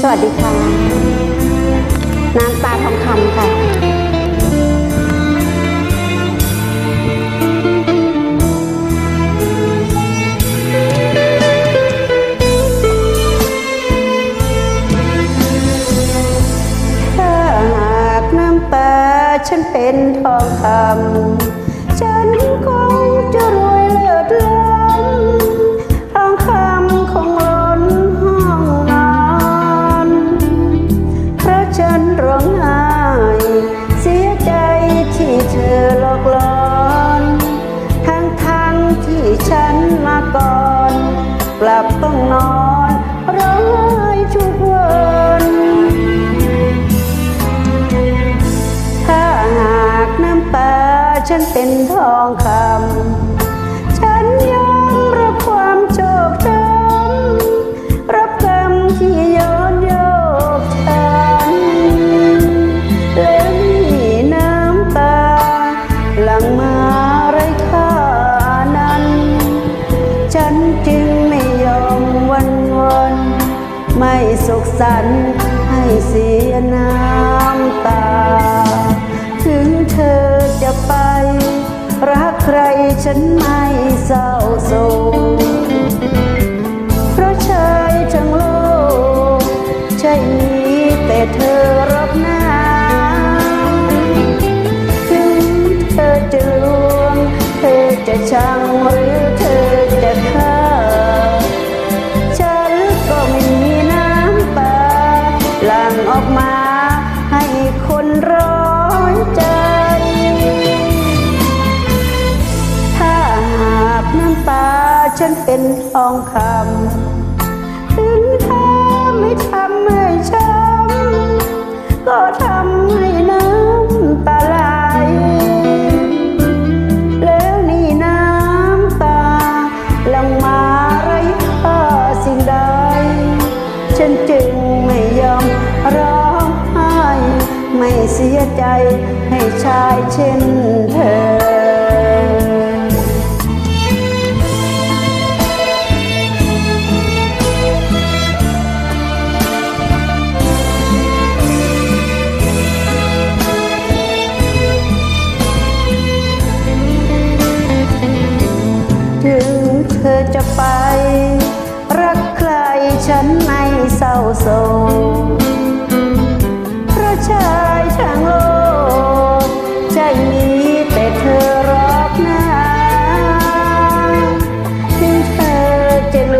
สวัสดีค่ะ น้ำตาทองคำค่ะ คำ ฉันยอมรับความโชคช้ำรับกรรมที่ย้อนโยกฉันแล้วนี่น้ำตา หลังมาไรค่านั้น ฉันจึงไม่ยอมวันวน ไม่สุขสันต์ให้เสียน้ำ เศร้าโศกเพราะชายทั้งโลกใช่มีแต่เธอรอบหน้า ถึงเธอจะลวง เธอจะชังหรือ ฉันเป็นทองคำถึงเธอไม่ทำให้ช้ำก็ทำให้น้ำตาไหลแล้วนี่น้ำตาหลังมาไรค่าสิ่งใด ฉันจึงไม่ยอมร้องไห้ ไม่เสียใจให้ชายเช่นเธอ โศกเพราะชายทั้งโลก ใจมีแต่เธอรอบหน้า ถึงเธอจะล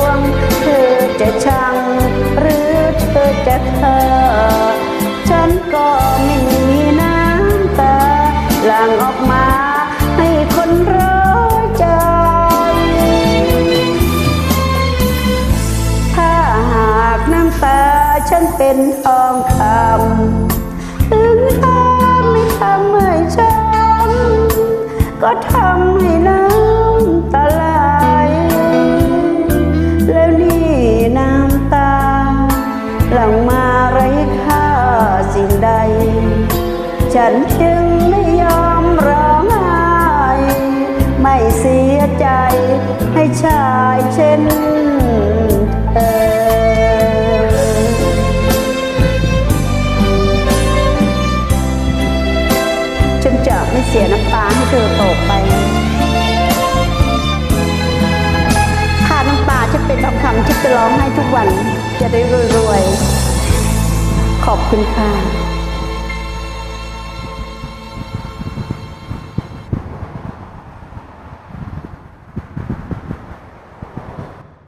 วง เธอจะชัง หรือเธอจะฆ่าฉันก็ไม่มีน้ำตาหลั่งออกมาให้คนร้อ ก็ทำให้น้ำตาไหลแล้วนี่น้ำตา หลังมาไร้ค่าสิ่งใด ฉันจึงไม่ยอมร้องไห้ไม่เสียใจให้ชายเช่น ไม่เสียน้ำตาให้เธอตกไปถ้าน้ำตาจะเป็นคำคำที่จะร้องให้ทุกวันจะได้รวยๆ ขอบคุณค่ะ